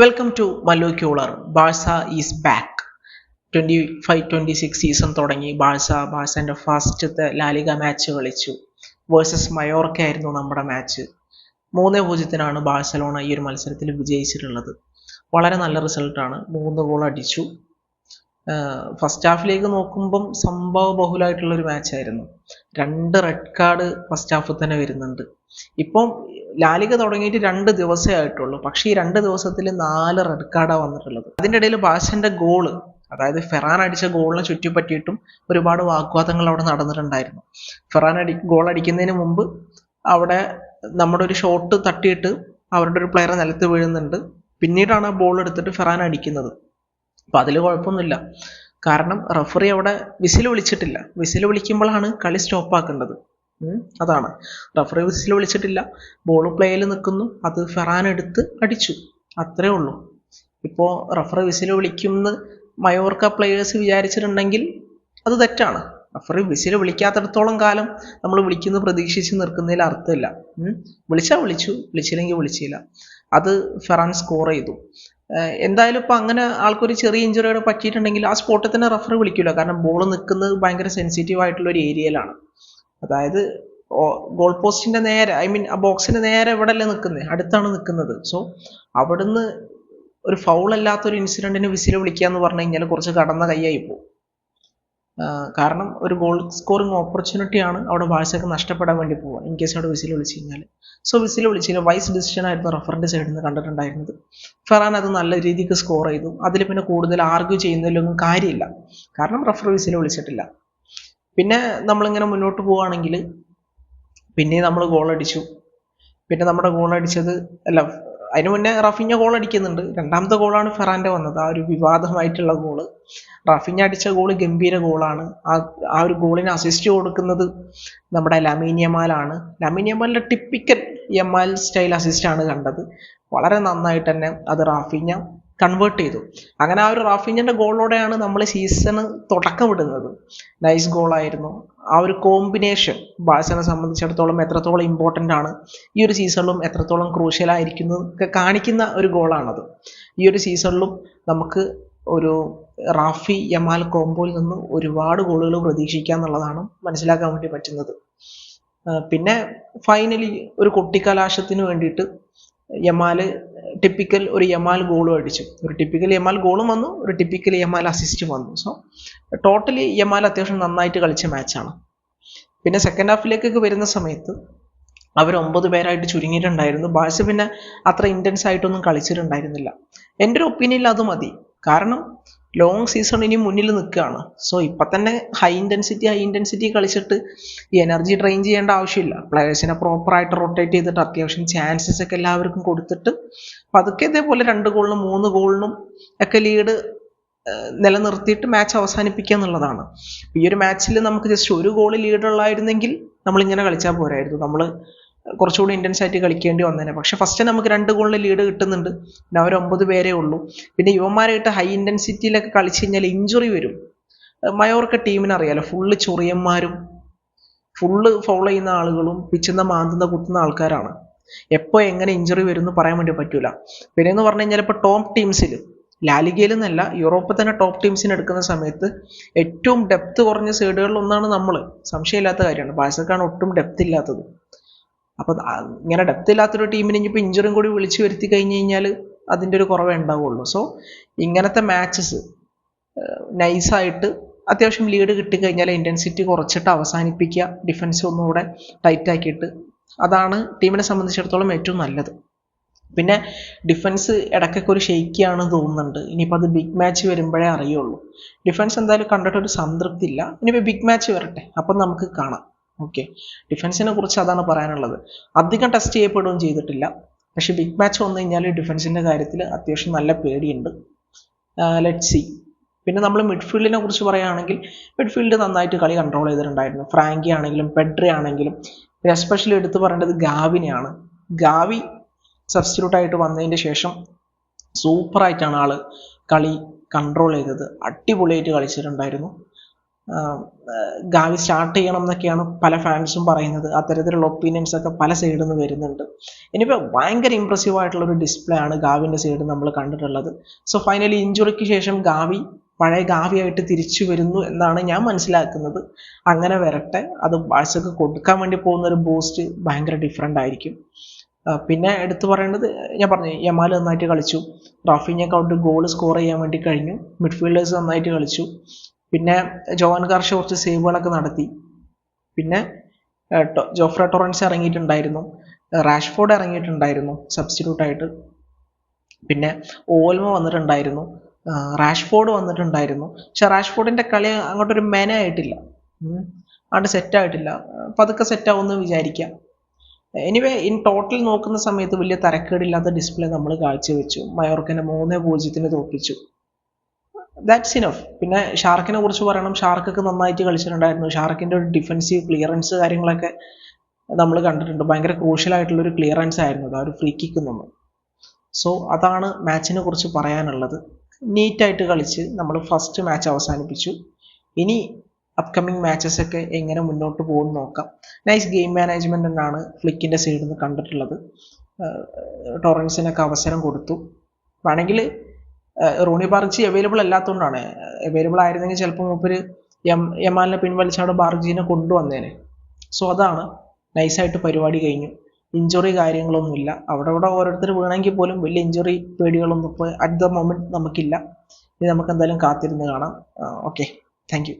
Welcome to Mallu cooler Barca is back twenty five twenty six season തുടങ്ങി Barca ബാഴ്സന്റെ ഫസ്റ്റത്തെ La Liga match കളിച്ചു. Versus Mallorca ആയിരുന്നു നമ്മുടെ മാച്ച് മൂന്ന് പൂജ്യത്തിനാണ് ബാഴ്സലോണ ഈ ഒരു മത്സരത്തിൽ വിജയിച്ചിട്ടുള്ളത്. വളരെ നല്ല റിസൾട്ടാണ് മൂന്ന് ഗോൾ അടിച്ചു. ഫസ്റ്റ് ഹാഫിലേക്ക് നോക്കുമ്പം സംഭവ ബഹുലായിട്ടുള്ള ഒരു മാച്ചായിരുന്നു രണ്ട് റെഡ് കാർഡ് ഫസ്റ്റ് ഹാഫിൽ തന്നെ വരുന്നുണ്ട്. ഇപ്പം ലാലിക തുടങ്ങിയിട്ട് രണ്ട് ദിവസമേ ആയിട്ടുള്ളൂ. പക്ഷേ ഈ രണ്ട് ദിവസത്തിൽ നാല് റെഡ് കാർഡാണ് വന്നിട്ടുള്ളത്. അതിന്റെ ഇടയിൽ ബാഷന്റെ ഗോൾ അതായത് ഫെറാൻ അടിച്ച ഗോളിനെ ചുറ്റിപ്പറ്റിയിട്ടും ഒരുപാട് വാഗ്വാദങ്ങൾ അവിടെ നടന്നിട്ടുണ്ടായിരുന്നു. ഫെറാൻ അടി ഗോൾ അടിക്കുന്നതിന് മുമ്പ് അവിടെ നമ്മുടെ ഒരു ഷോട്ട് തട്ടിയിട്ട് അവരുടെ ഒരു പ്ലെയർ നിലത്ത് വീഴുന്നുണ്ട്. പിന്നീടാണ് ആ ബോൾ എടുത്തിട്ട് ഫെറാൻ അടിക്കുന്നത്. അപ്പോൾ അതിൽ കുഴപ്പമൊന്നുമില്ല. കാരണം റഫറി അവിടെ വിസിൽ വിളിച്ചിട്ടില്ല. വിസിൽ വിളിക്കുമ്പോഴാണ് കളി സ്റ്റോപ്പ് ആക്കേണ്ടത്. അതാണ്. റഫറി വിസിൽ വിളിച്ചിട്ടില്ല. ബോൾ പ്ലേയിൽ നിൽക്കുന്നു. അത് ഫെറാൻ എടുത്ത് അടിച്ചു. അത്രേ ഉള്ളൂ. ഇപ്പോൾ റഫറി വിസിൽ വിളിക്കുമെന്ന് മയോർക്ക പ്ലേയേഴ്സ് വിചാരിച്ചിട്ടുണ്ടെങ്കിൽ അത് തെറ്റാണ്. റഫറി വിസിൽ വിളിക്കാത്തിടത്തോളം കാലം നമ്മൾ വിളിക്കുന്നു പ്രതീക്ഷിച്ച് നിൽക്കുന്നതിൽ അർത്ഥമില്ല. വിളിച്ചാൽ വിളിച്ചു വിളിച്ചില്ലെങ്കിൽ വിളിച്ചില്ല. അത് ഫെറാൻ സ്കോർ ചെയ്തു. എന്തായാലും ഇപ്പം അങ്ങനെ ആൾക്കൊരു ചെറിയ ഇഞ്ചുറിയോടെ പറ്റിയിട്ടുണ്ടെങ്കിൽ ആ സ്പോട്ടിൽ തന്നെ റഫർ വിളിക്കില്ല കാരണം ബോൾ നിൽക്കുന്നത് ഭയങ്കര സെൻസിറ്റീവ് ആയിട്ടുള്ള ഒരു ഏരിയയിലാണ് അതായത് ഗോൾ പോസ്റ്റിന്റെ നേരെ ഐ മീൻ ആ ബോക്സിന്റെ നേരെ ഇവിടെ അല്ലേ നിൽക്കുന്നത് അടുത്താണ് നിൽക്കുന്നത് സോ അവിടുന്ന് ഒരു ഫൗൾ അല്ലാത്ത ഒരു ഇൻസിഡന്റിന് വിസിൽ വിളിക്കുക എന്ന് പറഞ്ഞു കഴിഞ്ഞാൽ കുറച്ച് കടന്ന കൈയായി പോകും. കാരണം ഒരു ഗോൾ സ്കോറിങ് ഓപ്പർച്യൂണിറ്റിയാണ് അവിടെ ബാഴ്സക്ക് നഷ്ടപ്പെടാൻ വേണ്ടി പോവുക. ഇൻ കേസ് അവിടെ വിസിൽ വിളിച്ചു കഴിഞ്ഞാൽ സോ വിസിൽ വിളിച്ചില്ല വൈസ് ഡിസിഷൻ ആയിരുന്നു റഫറിന്റെ സൈഡിൽ നിന്ന് കണ്ടിട്ടുണ്ടായിരുന്നത്. ഫെറാൻ അത് നല്ല രീതിക്ക് സ്കോർ ചെയ്തു. അതിൽ പിന്നെ കൂടുതൽ ആർഗ്യൂ ചെയ്യുന്നതിലൊന്നും കാര്യമില്ല. കാരണം റഫർ വിസിൽ വിളിച്ചിട്ടില്ല. പിന്നെ നമ്മളിങ്ങനെ മുന്നോട്ട് പോവുകയാണെങ്കിൽ പിന്നെ നമ്മൾ ഗോൾ അടിച്ചു. പിന്നെ നമ്മുടെ ഗോൾ അടിച്ചത് അല്ല അതിന് മുന്നേ റഫിഞ്ഞ ഗോൾ അടിക്കുന്നുണ്ട്. രണ്ടാമത്തെ ഗോളാണ് ഫെറാന്റെ വന്നത്. ആ ഒരു വിവാദമായിട്ടുള്ള ഗോൾ റഫിഞ്ഞ അടിച്ച ഗോൾ ഗംഭീര ഗോളാണ് ആ ആ ഒരു ഗോളിന് അസിസ്റ്റ് കൊടുക്കുന്നത് നമ്മുടെ ലമീനിയമാലാണ് ലമീനിയമാലിന്റെ ടിപ്പിക്കൽ യമാൽ സ്റ്റൈൽ അസിസ്റ്റ് ആണ് കണ്ടത്. വളരെ നന്നായിട്ട് തന്നെ അത് റാഫിഞ്ഞ കൺവേർട്ട് ചെയ്തു. അങ്ങനെ ആ ഒരു റാഫിഞ്ഞിന്റെ ഗോളോടെയാണ് നമ്മൾ സീസൺ തുടക്കമിടുന്നത് നൈസ് ഗോളായിരുന്നു ആ ഒരു കോമ്പിനേഷൻ ബാഴ്സനെ സംബന്ധിച്ചിടത്തോളം എത്രത്തോളം ഇമ്പോർട്ടന്റ് ആണ് ഈ ഒരു സീസണിലും എത്രത്തോളം ക്രൂഷ്യൽ ഒക്കെ കാണിക്കുന്ന ഒരു ഗോളാണത് ഈ ഒരു സീസണിലും നമുക്ക് ഒരു റാഫി യമാൽ കോംബോയിൽ നിന്ന് ഒരുപാട് ഗോളുകൾ പ്രതീക്ഷിക്കുക എന്നുള്ളതാണ് മനസ്സിലാക്കാൻ വേണ്ടി പറ്റുന്നത്. പിന്നെ ഫൈനലി ഒരു കൊട്ടിക്കലാശത്തിന് വേണ്ടിയിട്ട് യമാൽ ടിപ്പിക്കൽ ഒരു യമാൽ ഗോളും അടിച്ചു. ഒരു ടിപ്പിക്കൽ യമാൽ ഗോളും വന്നു ഒരു ടിപ്പിക്കൽ യമാൽ അസിസ്റ്റും വന്നു. സോ ടോട്ടലി യമാൽ അത്യാവശ്യം നന്നായിട്ട് കളിച്ച മാച്ചാണ് പിന്നെ സെക്കൻഡ് ഹാഫിലേക്കൊക്കെ വരുന്ന സമയത്ത് അവർ ഒമ്പത് പേരായിട്ട് ചുരുങ്ങിയിട്ടുണ്ടായിരുന്നു. ബാഴ്സ പിന്നെ അത്ര ഇന്റൻസ് ആയിട്ടൊന്നും കളിച്ചിട്ടുണ്ടായിരുന്നില്ല. എന്റെ ഒരു ഒപ്പീനിയനിൽ അത് മതി. കാരണം ലോങ് സീസൺ ഇനി മുന്നിൽ നിൽക്കുകയാണ്. സോ ഇപ്പം തന്നെ ഹൈ ഇന്റൻസിറ്റി ഹൈ ഇന്റൻസിറ്റി കളിച്ചിട്ട് ഈ എനർജി ഡ്രെയിൻ ചെയ്യേണ്ട ആവശ്യമില്ല. പ്ലെയേഴ്സിനെ പ്രോപ്പറായിട്ട് റൊട്ടേറ്റ് ചെയ്തിട്ട് അത്യാവശ്യം ചാൻസസ് ഒക്കെ എല്ലാവർക്കും കൊടുത്തിട്ട് പതുക്കെ ഇതേപോലെ രണ്ട് ഗോളിനും മൂന്ന് ഗോളിനും ഒക്കെ ലീഡ് നിലനിർത്തിയിട്ട് മാച്ച് അവസാനിപ്പിക്കുക എന്നുള്ളതാണ്. ഈ ഒരു മാച്ചിൽ നമുക്ക് ജസ്റ്റ് ഒരു ഗോൾ ലീഡ് നമ്മൾ ഇങ്ങനെ കളിച്ചാൽ പോരായിരുന്നു. നമ്മൾ കുറച്ചുകൂടി ഇന്റൻസ് ആയിട്ട് കളിക്കേണ്ടി വന്നേനെ. പക്ഷെ ഫസ്റ്റ് നമുക്ക് രണ്ട് ഗോളിന് ലീഡ് കിട്ടുന്നുണ്ട്. പിന്നെ അവർ ഒമ്പത് പേരേ ഉള്ളൂ. പിന്നെ യുവന്മാരായിട്ട് ഹൈ ഇന്റൻസിറ്റിയിലൊക്കെ കളിച്ചു കഴിഞ്ഞാൽ ഇഞ്ചുറി വരും. മയോർക്ക ടീമിന് അറിയാലോ ഫുള്ള് ചൊറിയന്മാരും ഫുള്ള് ഫോളോ ചെയ്യുന്ന ആളുകളും പിച്ചുന്ന മാന്തുന്ന കുത്തുന്ന ആൾക്കാരാണ്. എപ്പോൾ എങ്ങനെ ഇഞ്ചുറി വരും എന്ന് പറയാൻ വേണ്ടി പറ്റൂല. പിന്നെ എന്ന് പറഞ്ഞു കഴിഞ്ഞാൽ ഇപ്പോൾ ടോപ്പ് ടീംസിൽ ലാലിഗയിൽ നിന്നല്ല യൂറോപ്പിൽ തന്നെ ടോപ്പ് ടീംസിന് എടുക്കുന്ന സമയത്ത് ഏറ്റവും ഡെപ്ത് കുറഞ്ഞ സൈഡുകളിൽ ഒന്നാണ് നമ്മൾ സംശയമില്ലാത്ത കാര്യമാണ്. ബാഴ്സക്കാണ് ഒട്ടും ഡെപ്ത് ഇല്ലാത്തത്. അപ്പോൾ ഇങ്ങനെ ഡെപ്ത് ഇല്ലാത്തൊരു ടീമിന് ഇനിയിപ്പോൾ ഇഞ്ചുറിയും കൂടി വിളിച്ചു വരുത്തി കഴിഞ്ഞ് കഴിഞ്ഞാൽ അതിന്റെ ഒരു കുറവേ ഉണ്ടാവുള്ളൂ. സോ ഇങ്ങനത്തെ മാച്ചസ് നൈസായിട്ട് അത്യാവശ്യം ലീഡ് കിട്ടിക്കഴിഞ്ഞാൽ ഇന്റൻസിറ്റി കുറച്ചിട്ട് അവസാനിപ്പിക്കുക ഡിഫൻസ് ഒന്നുകൂടെ ടൈറ്റ് ആക്കിയിട്ട്. അതാണ് ടീമിനെ സംബന്ധിച്ചിടത്തോളം ഏറ്റവും നല്ലത്. പിന്നെ ഡിഫൻസ് ഇടയ്ക്കൊക്കെ ഒരു ഷെയ്ക്കിയാണ് തോന്നുന്നുണ്ട്. ഇനിയിപ്പോൾ അത് ബിഗ് മാച്ച് വരുമ്പോഴേ അറിയുള്ളൂ. ഡിഫൻസ് എന്തായാലും കണ്ടിട്ടൊരു സംതൃപ്തി ഇല്ല ഇനിയിപ്പോൾ ബിഗ് മാച്ച് വരട്ടെ. അപ്പം നമുക്ക് കാണാം. ഓക്കെ ഡിഫൻസിനെ കുറിച്ച് അതാണ് പറയാനുള്ളത്. അധികം ടെസ്റ്റ് ചെയ്യപ്പെടുകയും ചെയ്തിട്ടില്ല. പക്ഷെ ബിഗ് മാച്ച് വന്നു കഴിഞ്ഞാൽ ഡിഫൻസിന്റെ കാര്യത്തിൽ അത്യാവശ്യം നല്ല പേടിയുണ്ട്. ലെറ്റ് സി പിന്നെ നമ്മൾ മിഡ്ഫീൽഡിനെ കുറിച്ച് പറയുകയാണെങ്കിൽ മിഡ്ഫീൽഡ് നന്നായിട്ട് കളി കൺട്രോൾ ചെയ്തിട്ടുണ്ടായിരുന്നു. ഫ്രാങ്കി ആണെങ്കിലും പെഡ്രി ആണെങ്കിലും. എസ്പെഷ്യലി എടുത്തു പറയേണ്ടത് ഗാവിനെയാണ്. ഗാവി സബ്സ്റ്റിറ്റ്യൂട്ട് ആയിട്ട് വന്നതിന് ശേഷം സൂപ്പറായിട്ടാണ് ആൾ കളി കൺട്രോൾ ചെയ്തത്. അടിപൊളിയായിട്ട് കളിച്ചിട്ടുണ്ടായിരുന്നു. ഗാവി സ്റ്റാർട്ട് ചെയ്യണം എന്നൊക്കെയാണ് പല ഫാൻസും പറയുന്നത്. അത്തരത്തിലുള്ള ഒപ്പീനിയൻസ് ഒക്കെ പല സൈഡിൽ നിന്ന് വരുന്നുണ്ട്. ഇനിയിപ്പോൾ ഭയങ്കര ഇമ്പ്രസീവ് ആയിട്ടുള്ള ഒരു ഡിസ്പ്ലേ ആണ് ഗാവിന്റെ സൈഡിൽ നമ്മൾ കണ്ടിട്ടുള്ളത്. സോ ഫൈനലി ഇഞ്ചുറിക്ക് ശേഷം ഗാവി പഴയ ഗാവിയായിട്ട് തിരിച്ചു വരുന്നു എന്നാണ് ഞാൻ മനസ്സിലാക്കുന്നത്. അങ്ങനെ വരട്ടെ അത് ബാഴ്സക്ക് കൊടുക്കാൻ വേണ്ടി പോകുന്ന ഒരു ബൂസ്റ്റ് ഭയങ്കര ഡിഫറെന്റ് ആയിരിക്കും. പിന്നെ എടുത്തു പറയേണ്ടത് ഞാൻ പറഞ്ഞു യമാൽ നന്നായിട്ട് കളിച്ചു. റാഫിഞ്ഞൊക്കെ അവിടെ ഗോൾ സ്കോർ ചെയ്യാൻ വേണ്ടി കഴിഞ്ഞു. മിഡ്ഫീൽഡേഴ്സ് നന്നായിട്ട് കളിച്ചു. പിന്നെ ജോവൻ കാർഷ കുറച്ച് സേവുകളൊക്കെ നടത്തി. പിന്നെ ജോഫ്ര ടൊറൻസ് ഇറങ്ങിയിട്ടുണ്ടായിരുന്നു. റാഷ്ഫോർഡ് ഇറങ്ങിയിട്ടുണ്ടായിരുന്നു സബ്സ്റ്റിറ്റ്യൂട്ട് ആയിട്ട്. പിന്നെ ഓൽമ വന്നിട്ടുണ്ടായിരുന്നു. റാഷ്ഫോർഡ് വന്നിട്ടുണ്ടായിരുന്നു. പക്ഷെ റാഷ്ഫോർഡിന്റെ കളി അങ്ങോട്ടൊരു മെന ആയിട്ടില്ല. അങ്ങോട്ട് സെറ്റ് ആയിട്ടില്ല. പതുക്കെ സെറ്റ് ആവുമെന്ന് വിചാരിക്കാം. എനിവേ ഇൻ ടോട്ടൽ നോക്കുന്ന സമയത്ത് വലിയ തരക്കേടില്ലാത്ത ഡിസ്പ്ലേ നമ്മൾ കാഴ്ചവെച്ചു. മയോർക്കിനെ മൂന്ന് പൂജ്യത്തിന് തോൽപ്പിച്ചു. ദാറ്റ്സ് ഇനഫ് പിന്നെ ഷാർക്കിനെ കുറിച്ച് പറയണം. ഷാർക്കൊക്കെ നന്നായിട്ട് കളിച്ചിട്ടുണ്ടായിരുന്നു. ഷാർക്കിന്റെ ഒരു ഡിഫൻസീവ് ക്ലിയറൻസ് കാര്യങ്ങളൊക്കെ നമ്മൾ കണ്ടിട്ടുണ്ട്. ഭയങ്കര ക്രൂഷ്യൽ ആയിട്ടുള്ള ഒരു ക്ലിയറൻസ് ആയിരുന്നു. അത് ആ ഒരു ഫ്രീ കിക്ക് നിന്ന് സോ അതാണ് മാച്ചിനെ കുറിച്ച് പറയാനുള്ളത്. നീറ്റായിട്ട് കളിച്ച് നമ്മൾ ഫസ്റ്റ് മാച്ച് അവസാനിപ്പിച്ചു. ഇനി അപ്കമിങ് മാച്ചസ് ഒക്കെ എങ്ങനെ മുന്നോട്ട് പോകും നോക്കാം. നൈസ് ഗെയിം മാനേജ്മെന്റ് എന്നാണ് ഫ്ലിക്കിന്റെ സൈഡിൽ നിന്ന് കണ്ടിട്ടുള്ളത്. ടൊറൻസിനൊക്കെ അവസരം കൊടുത്തു. വേണമെങ്കിൽ റോണി ബാർജി അവൈലബിൾ അല്ലാത്തതുകൊണ്ടാണ് അവൈലബിൾ ആയിരുന്നെങ്കിൽ ചിലപ്പോൾ മൂപ്പര് എം യമാലിനെ പിൻവലിച്ചാണ് ബാർജിനെ കൊണ്ടുവന്നേനെ. സോ അതാണ് നൈസായിട്ട് പരിപാടി കഴിഞ്ഞു. ഇഞ്ചുറി കാര്യങ്ങളൊന്നുമില്ല. അവിടെ ഇവിടെ ഓരോരുത്തർ വീണെങ്കിൽ പോലും വലിയ ഇഞ്ചുറി പേടികളൊന്നും ഇപ്പോൾ അറ്റ് ദ മൊമെന്റ് നമുക്കില്ല. ഇനി നമുക്ക് എന്തായാലും കാത്തിരുന്ന് കാണാം. Okay thank